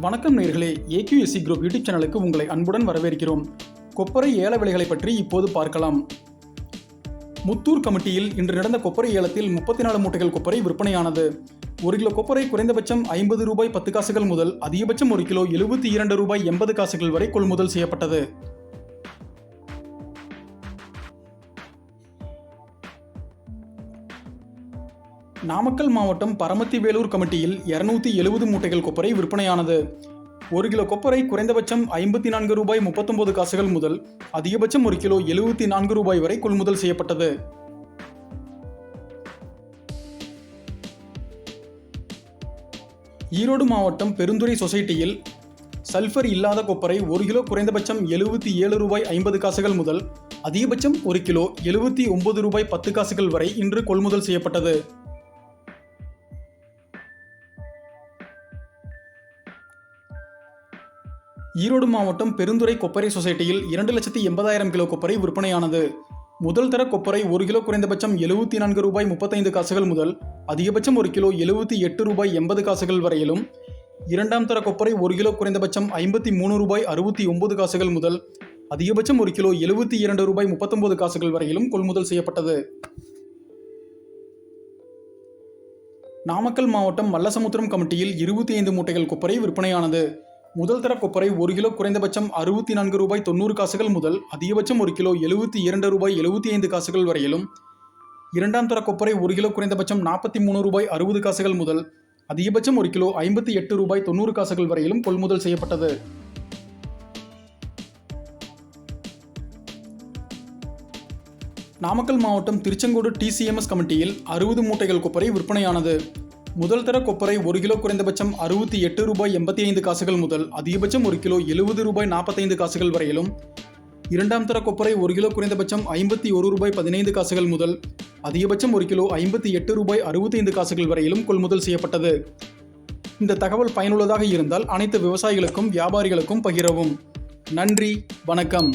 வணக்கம் நேர்களே. AQSC group YouTube சேனலுக்கு உங்களை அன்புடன் வரவேற்கிறோம். கொப்பரை ஏல விலைகளை பற்றி இப்போது பார்க்கலாம். முத்தூர் கமிட்டியில் இன்று நடந்த கொப்பரை ஏலத்தில் முப்பத்தி நாலு மூட்டைகள் கொப்பரை விற்பனையானது. ஒரு கிலோ கொப்பரை குறைந்தபட்சம் ஐம்பது ரூபாய் பத்து காசுகள் முதல் அதிகபட்சம் ஒரு கிலோ எழுபத்தி இரண்டு ரூபாய் எண்பது காசுகள் வரை கொள்முதல் செய்யப்பட்டது. நாமக்கல் மாவட்டம் பரமத்தி வேலூர் கமிட்டியில் இருநூத்தி எழுபது மூட்டைகள் கொப்பரை விற்பனையானது. ஒரு கிலோ கொப்பரை குறைந்தபட்சம் ஐம்பத்தி நான்கு ரூபாய் முப்பத்தொன்பது காசுகள் முதல் அதிகபட்சம் ஒரு கிலோ எழுபத்தி நான்கு ரூபாய் வரை கொள்முதல் செய்யப்பட்டது. ஈரோடு மாவட்டம் பெருந்துறை சொசைட்டியில் சல்ஃபர் இல்லாத கொப்பரை ஒரு கிலோ குறைந்தபட்சம் எழுபத்தி ஏழு ரூபாய் ஐம்பது காசுகள் முதல் அதிகபட்சம் ஒரு கிலோ எழுபத்தி ஒன்பது ரூபாய் பத்து காசுகள் வரை இன்று கொள்முதல் செய்யப்பட்டது. ஈரோடு மாவட்டம் பெருந்துறை கொப்பரை சொசைட்டியில் இரண்டு லட்சத்தி எண்பதாயிரம் கிலோ கொப்பரை விற்பனையானது. முதல் தர கொப்பரை ஒரு கிலோ குறைந்தபட்சம் எழுபத்தி நான்கு ரூபாய் முப்பத்தைந்து காசுகள் முதல் அதிகபட்சம் ஒரு கிலோ எழுபத்தி எட்டு ரூபாய் எண்பது காசுகள் வரையிலும். இரண்டாம் தர கொப்பரை ஒரு கிலோ குறைந்தபட்சம் ஐம்பத்தி மூணு ரூபாய் அறுபத்தி ஒன்பது காசுகள் முதல் அதிகபட்சம் ஒரு கிலோ எழுபத்தி இரண்டு ரூபாய் முப்பத்தொன்பது காசுகள் வரையிலும் கொள்முதல் செய்யப்பட்டது. நாமக்கல் மாவட்டம் மல்லசமுத்திரம் கமிட்டியில் இருபத்தி ஐந்து மூட்டைகள் கொப்பரை விற்பனையானது. முதல் தர கொப்பரை ஒரு கிலோ குறைந்தபட்சம் அறுபத்தி நான்கு ரூபாய் தொண்ணூறு காசுகள் முதல் அதிகபட்சம் ஒரு கிலோ எழுபத்தி இரண்டு ரூபாய் எழுபத்தி ஐந்து காசுகள் வரையிலும். இரண்டாம் தர கொப்பரை ஒரு கிலோ குறைந்தபட்சம் நாற்பத்தி மூணு ரூபாய் அறுபது காசுகள் முதல் அதிகபட்சம் ஒரு கிலோ ஐம்பத்தி எட்டு ரூபாய் தொண்ணூறு காசுகள் வரையிலும் கொள்முதல் செய்யப்பட்டது. நாமக்கல் மாவட்டம் திருச்செங்கோடு டிசிஎம்எஸ் கமிட்டியில் அறுபது மூட்டைகள் கொப்பரை விற்பனையானது. முதல் தர கொப்பரை ஒரு கிலோ குறைந்தபட்சம் அறுபத்தி எட்டு ரூபாய் எண்பத்தி ஐந்து காசுகள் முதல் அதிகபட்சம் ஒரு கிலோ எழுபது ரூபாய் நாற்பத்தைந்து காசுகள் வரையிலும். இரண்டாம் தர கொப்பரை ஒரு கிலோ குறைந்தபட்சம் ஐம்பத்தி ஒரு ரூபாய் பதினைந்து காசுகள் முதல் அதிகபட்சம் ஒரு கிலோ ஐம்பத்தி எட்டு ரூபாய் அறுபத்தைந்து காசுகள் வரையிலும் கொள்முதல் செய்யப்பட்டது. இந்த தகவல் பயனுள்ளதாக இருந்தால் அனைத்து விவசாயிகளுக்கும் வியாபாரிகளுக்கும் பகிரவும். நன்றி வணக்கம்.